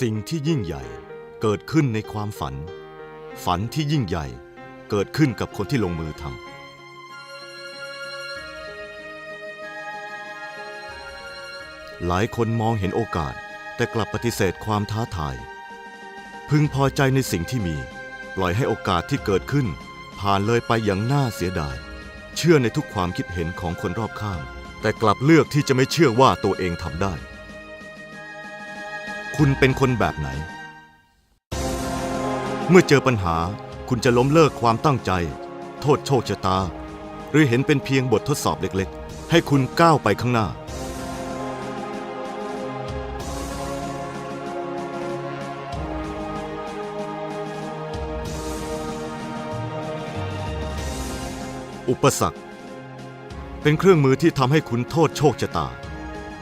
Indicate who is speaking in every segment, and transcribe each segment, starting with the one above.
Speaker 1: สิ่งที่ยิ่งใหญ่เกิดขึ้นในความฝัน ฝันที่ยิ่งใหญ่เกิดขึ้นกับคนที่ลงมือทำหลายคนมองเห็นโอกาส แต่กลับปฏิเสธความท้าทาย พึงพอใจในสิ่งที่มี ปล่อยให้โอกาสที่เกิดขึ้น ผ่านเลยไปอย่างน่าเสียดาย เชื่อในทุกความคิดเห็นของคนรอบข้าง แต่กลับเลือกที่จะไม่เชื่อว่าตัวเองทำได้ คุณเป็นคนแบบไหน เมื่อเจอปัญหาคุณจะล้มเลิกความตั้งใจ โทษโชคชะตา หรือเห็นเป็นเพียงบททดสอบเล็กๆ ให้คุณก้าวไปข้างหน้า อุปสรรค เป็นเครื่องมือที่ทำให้คุณโทษโชคชะตา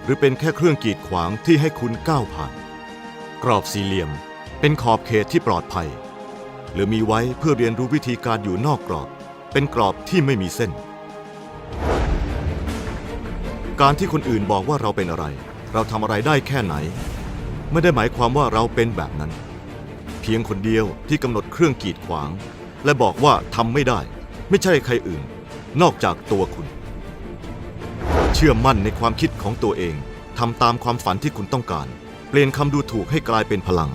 Speaker 1: หรือเป็นแค่เครื่องกีดขวางที่ให้คุณก้าวผ่าน กรอบสี่เหลี่ยม เป็นขอบเขตที่ปลอดภัย หรือมีไว้เพื่อเรียนรู้วิธีการอยู่นอกกรอบ เป็นกรอบที่ไม่มีเส้น การที่คนอื่นบอกว่าเราเป็นอะไร เราทำอะไรได้แค่ไหน ไม่ได้หมายความว่าเราเป็นแบบนั้น เพียงคนเดียวที่กำหนดเครื่องกีดขวาง และบอกว่าทำไม่ได้ ไม่ใช่ใครอื่น นอกจากตัวคุณ เชื่อมั่นในความคิดของตัวเองทำตามความฝันที่คุณต้องการ เปลี่ยนคำดูถูกให้กลายเป็นพลัง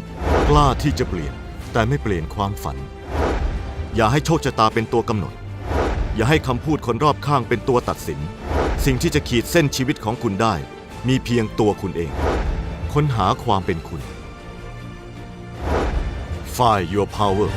Speaker 1: กล้าที่จะเปลี่ยน แต่ไม่เปลี่ยนความฝัน อย่าให้โชคชะตาเป็นตัวกำหนด อย่าให้คำพูดคนรอบข้างเป็นตัวตัดสิน สิ่งที่จะขีดเส้นชีวิตของคุณได้ มีเพียงตัวคุณเอง ค้นหาความเป็นคุณ Find your power